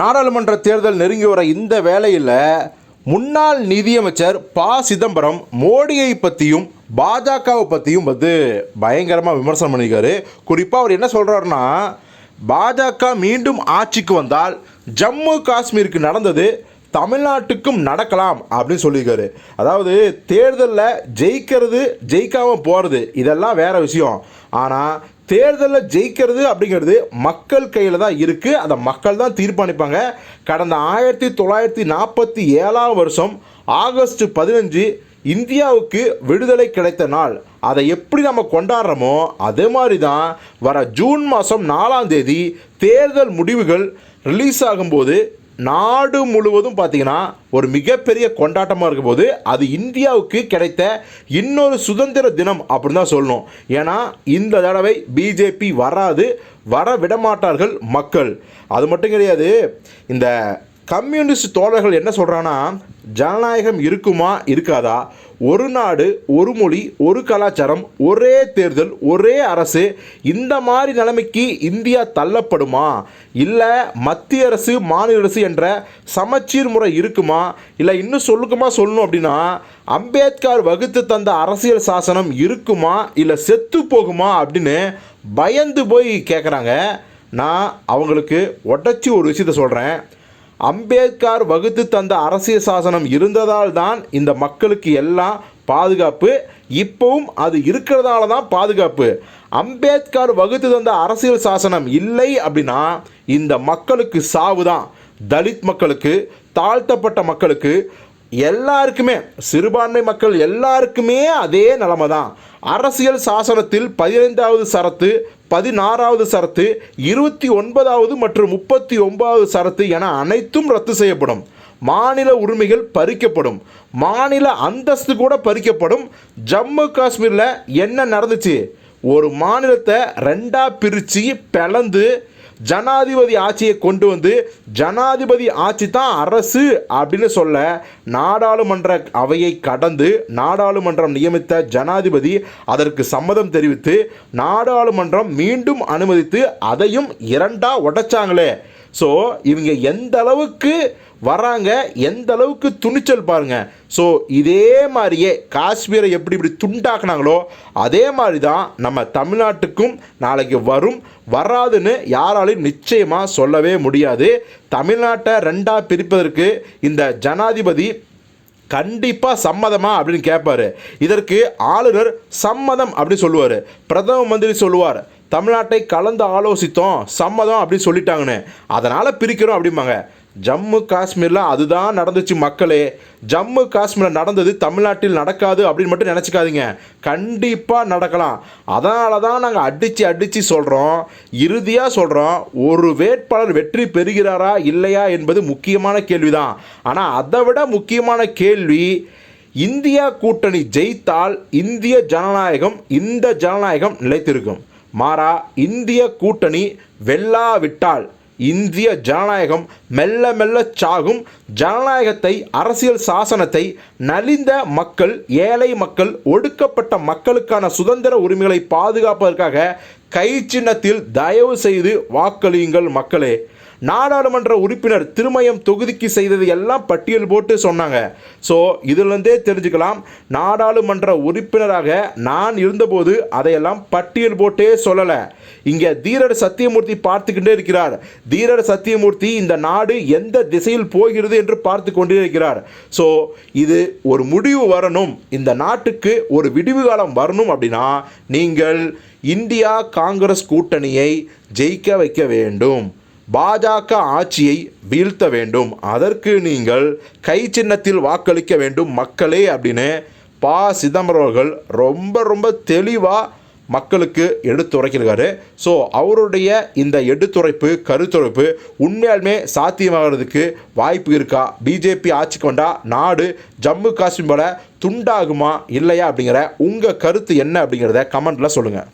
நாடாளுமன்ற தேர்தல் நெருங்கி வர இந்த வேளையில் முன்னாள் நிதியமைச்சர் ப. சிதம்பரம் மோடியை பற்றியும் பாஜகவை பற்றியும் வந்து பயங்கரமாக விமர்சனம் பண்ணியிருக்காரு. குறிப்பாக அவர் என்ன சொல்கிறாருன்னா பாஜக மீண்டும் ஆட்சிக்கு வந்தால் ஜம்மு காஷ்மீருக்கு நடந்தது தமிழ்நாட்டுக்கும் நடக்கலாம் அப்படின்னு சொல்லியிருக்காரு. அதாவது தேர்தலில் ஜெயிக்கிறது ஜெயிக்காமல் போகிறது இதெல்லாம் வேறு விஷயம். ஆனால் தேர்தலில் ஜெயிக்கிறது அப்படிங்கிறது மக்கள் கையில் தான் இருக்குது அதை மக்கள் தான் தீர்மானிப்பாங்க. கடந்த ஆயிரத்தி தொள்ளாயிரத்தி நாற்பத்தி ஏழாம் வருஷம் ஆகஸ்ட் பதினஞ்சு இந்தியாவுக்கு விடுதலை கிடைத்த நாள். அதை எப்படி நம்ம கொண்டாடுறோமோ அதே மாதிரி தான் வர ஜூன் மாதம் நாலாம் தேதி தேர்தல் முடிவுகள் ரிலீஸ் ஆகும்போது நாடு முழுவதும் பார்த்தீங்கன்னா ஒரு மிகப்பெரிய கொண்டாட்டமாக இருக்கும் போது அது இந்தியாவுக்கு கிடைத்த இன்னொரு சுதந்திர தினம் அப்படின்னு தான் சொல்லணும். ஏன்னா இந்த தடவை பிஜேபி வராது வர விடமாட்டார்கள் மக்கள். அது மட்டும் கிடையாது இந்த கம்யூனிஸ்ட் தோழர்கள் என்ன சொல்கிறாங்கன்னா ஜனநாயகம் இருக்குமா இருக்காதா? ஒரு நாடு ஒரு மொழி ஒரு கலாச்சாரம் ஒரே தேர்தல் ஒரே அரசு இந்த மாதிரி நிலைமைக்கு இந்தியா தள்ளப்படுமா? இல்லை மத்திய அரசு மாநில அரசு என்ற சமச்சீர் முறை இருக்குமா? இல்லை இன்னும் சொல்லுக்குமா சொல்லணும் அப்படின்னா அம்பேத்கர் வகுத்து தந்த அரசியல் சாசனம் இருக்குமா? இல்லை செத்து போகுமா? அப்படின்னு பயந்து போய் கேட்குறாங்க நான் அவங்களுக்கு உடச்சி ஒரு விஷயத்த சொல்கிறேன் அம்பேத்கர் வகுத்து தந்த அரசியல் சாசனம் இருந்ததால் தான் இந்த மக்களுக்கு எல்லாம் பாதுகாப்பு. இப்போவும் அது இருக்கிறதால தான் பாதுகாப்பு. அம்பேத்கர் வகுத்து தந்த அரசியல் சாசனம் இல்லை அப்படின்னா இந்த மக்களுக்கு சாவு தான் தலித் மக்களுக்கு தாழ்த்தப்பட்ட மக்களுக்கு எல்லாருக்குமே சிறுபான்மை மக்கள் எல்லாருக்குமே அதே நிலைமை தான் அரசியல் சாசனத்தில் பதினைந்தாவது சரத்து பதினாறாவது சரத்து இருபத்தி ஒன்பதாவது மற்றும் முப்பத்தி ஒன்பதாவது சரத்து என அனைத்தும் ரத்து செய்யப்படும். மாநில உரிமைகள் பறிக்கப்படும். மாநில அந்தஸ்து கூட பறிக்கப்படும். ஜம்மு காஷ்மீரில் என்ன நடந்துச்சு? ஒரு மாநிலத்தை ரெண்டாக பிரித்து பிளந்து ஜனாதிபதி ஆட்சியை கொண்டு வந்து ஜனாதிபதி ஆட்சி தான் அரசு அப்படின்னு சொல்ல நாடாளுமன்ற அவையை கடந்து நாடாளுமன்றம் நியமித்த ஜனாதிபதி அதற்கு சம்மதம் தெரிவித்து நாடாளுமன்றம் மீண்டும் அனுமதித்து அதையும் இரண்டா உடைச்சாங்களே. ஸோ இவங்க எந்த அளவுக்கு வராங்க எந்த அளவுக்கு துணிச்சல் பாருங்க. ஸோ இதே மாதிரியே காஷ்மீரை எப்படி இப்படி துண்டாக்குனாங்களோ அதே மாதிரி தான் நம்ம தமிழ்நாட்டுக்கும் நாளைக்கு வரும். வராதுன்னு யாராலையும் நிச்சயமாக சொல்லவே முடியாது. தமிழ்நாட்டை ரெண்டாக பிரிப்பதற்கு இந்த ஜனாதிபதி கண்டிப்பாக சம்மதமா அப்படின்னு கேட்பாரு இதற்கு ஆளுநர் சம்மதம் அப்படின்னு சொல்லுவார். பிரதம மந்திரி சொல்லுவார். தமிழ்நாட்டை கலந்து ஆலோசித்தோம் சம்மதம் அப்படின்னு சொல்லிட்டாங்கன்னு. அதனால் பிரிக்கிறோம் அப்படிம்பாங்க. ஜம்மு காஷ்மீரில் அதுதான் நடந்துச்சு மக்களே. ஜம்மு காஷ்மீரில் நடந்தது தமிழ்நாட்டில் நடக்காது அப்படின்னு மட்டும் நினச்சிக்காதீங்க. கண்டிப்பாக நடக்கலாம். அதனால தான் நாங்கள் அடித்து அடித்து சொல்கிறோம் இறுதியாக சொல்கிறோம் ஒரு வேட்பாளர் வெற்றி பெறுகிறாரா இல்லையா என்பது முக்கியமான கேள்விதான். ஆனால் அதை விட முக்கியமான கேள்வி இந்தியா கூட்டணி ஜெயித்தால் இந்திய ஜனநாயகம் இந்த ஜனநாயகம் நிலைத்திருக்கும். மாறா இந்திய கூட்டணி வெல்லாவிட்டால் இந்திய ஜனநாயகம் மெல்ல மெல்ல சாகும். ஜனநாயகத்தை அரசியல் சாசனத்தை நலிந்த மக்கள் ஏழை மக்கள் ஒடுக்கப்பட்ட மக்களுக்கான சுதந்திர உரிமைகளை பாதுகாப்பதற்காக கை சின்னத்தில் தயவு செய்து வாக்களியுங்கள் மக்களே. நாடாளுமன்ற உறுப்பினர் திருமயம் தொகுதிக்கு செய்தது எல்லாம் பட்டியல் போட்டு சொன்னாங்க. ஸோ இதுலேருந்தே தெரிஞ்சுக்கலாம். நாடாளுமன்ற உறுப்பினராக நான் இருந்தபோது அதையெல்லாம் பட்டியல் போட்டே சொல்லலை. இங்கே தீரர் சத்தியமூர்த்தி பார்த்துக்கிட்டே இருக்கிறார். தீரர் சத்தியமூர்த்தி இந்த நாடு எந்த திசையில் போகிறது என்று பார்த்து கொண்டே இருக்கிறார். ஸோ இது ஒரு முடிவு வரணும். இந்த நாட்டுக்கு ஒரு விடிவு காலம் வரணும் அப்படின்னா நீங்கள் இந்தியா காங்கிரஸ் கூட்டணியை ஜெயிக்க வைக்க வேண்டும். பாஜக ஆட்சியை வீழ்த்த வேண்டும். அதற்கு நீங்கள் கை சின்னத்தில் வாக்களிக்க வேண்டும் மக்களே அப்படின்னு பா. சிதம்பரம் அவர்கள் ரொம்ப ரொம்ப தெளிவாக மக்களுக்கு எடுத்துரைக்கிறாரு ஸோ அவருடைய இந்த எடுத்துரைப்பு கருத்துரைப்பு உண்மையாலுமே சாத்தியமாகிறதுக்கு வாய்ப்பு இருக்கா? பிஜேபி ஆட்சிக்கு கொண்டா நாடு ஜம்மு காஷ்மீர் போல துண்டாகுமா இல்லையா அப்படிங்கிற உங்கள் கருத்து என்ன அப்படிங்கிறத கமெண்ட்டில் சொல்லுங்கள்